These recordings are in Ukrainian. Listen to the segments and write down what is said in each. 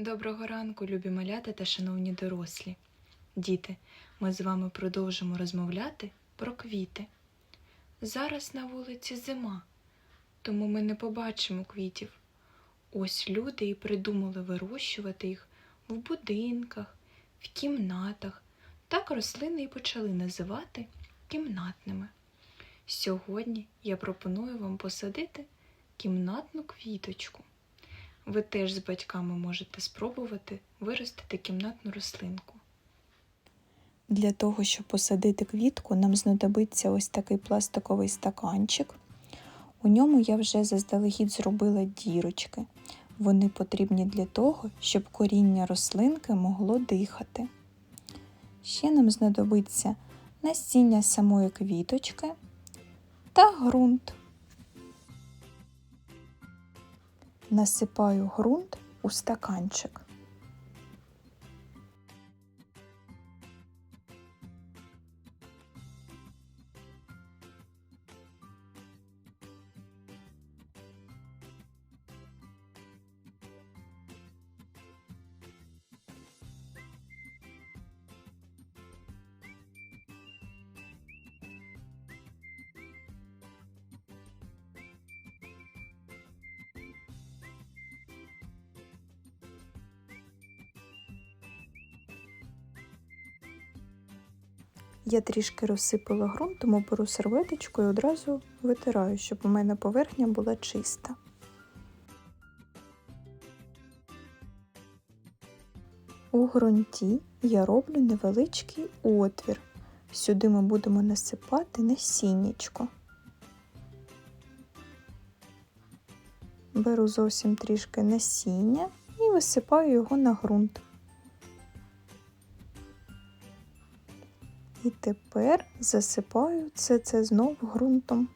Доброго ранку, любі малята та шановні дорослі. Діти, ми з вами продовжимо розмовляти про квіти. Зараз на вулиці зима, тому ми не побачимо квітів. Ось люди і придумали вирощувати їх в будинках, в кімнатах. Так рослини і почали називати кімнатними. Сьогодні я пропоную вам посадити кімнатну квіточку. Ви теж з батьками можете спробувати виростити кімнатну рослинку. Для того, щоб посадити квітку, нам знадобиться ось такий пластиковий стаканчик. У ньому я вже заздалегідь зробила дірочки. Вони потрібні для того, щоб коріння рослинки могло дихати. Ще нам знадобиться насіння самої квіточки та ґрунт. Насипаю ґрунт у стаканчик. Я трішки розсипала ґрунт, тому беру серветочку і одразу витираю, щоб у мене поверхня була чиста. У ґрунті я роблю невеличкий отвір. Сюди ми будемо насипати насіннячко. Беру зовсім трішки насіння і висипаю його на ґрунт. І тепер засипаю це це знов ґрунтом.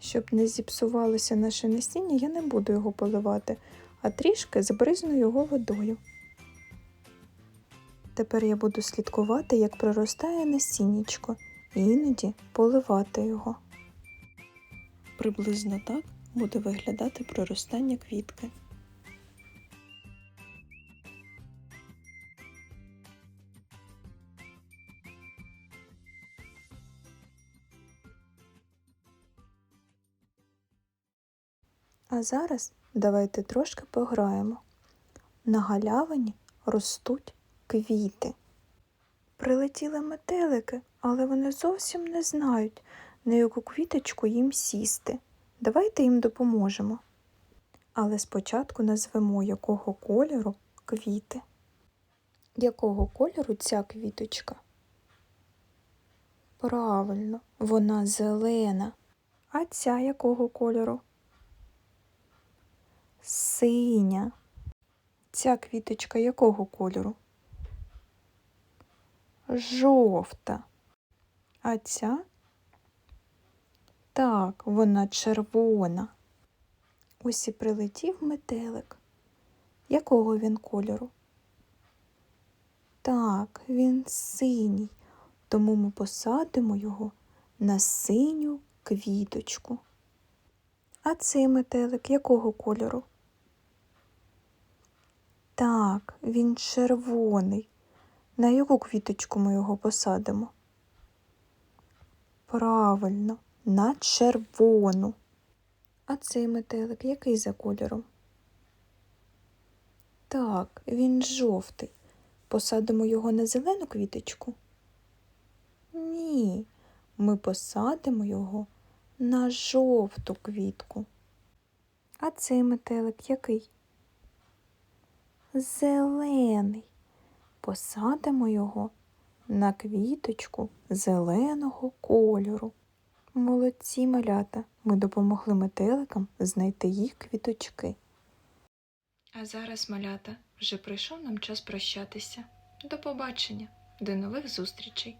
Щоб не зіпсувалося наше насіння, я не буду його поливати, а трішки збризну його водою. Тепер я буду слідкувати, як проростає насіннячко, і іноді поливати його. Приблизно так буде виглядати проростання квітки. А зараз давайте трошки пограємо. На галявині ростуть квіти. Прилетіли метелики, але вони зовсім не знають, на яку квіточку їм сісти. Давайте їм допоможемо. Але спочатку назвемо, якого кольору квіти. Якого кольору ця квіточка? Правильно, вона зелена. А ця якого кольору? Синя. Ця квіточка якого кольору? Жовта. А ця? Так, вона червона. Ось і прилетів метелик. Якого він кольору? Так, він синій, тому ми посадимо його на синю квіточку. А цей метелик якого кольору? Так, він червоний. На яку квіточку ми його посадимо? Правильно, на червону. А цей метелик який за кольором? Так, він жовтий. Посадимо його на зелену квіточку? Ні, ми посадимо його на жовту квітку. А цей метелик який? Зелений. Посадимо його на квіточку зеленого кольору. Молодці малята, ми допомогли метеликам знайти їх квіточки. А зараз, малята, вже прийшов нам час прощатися. До побачення, до нових зустрічей!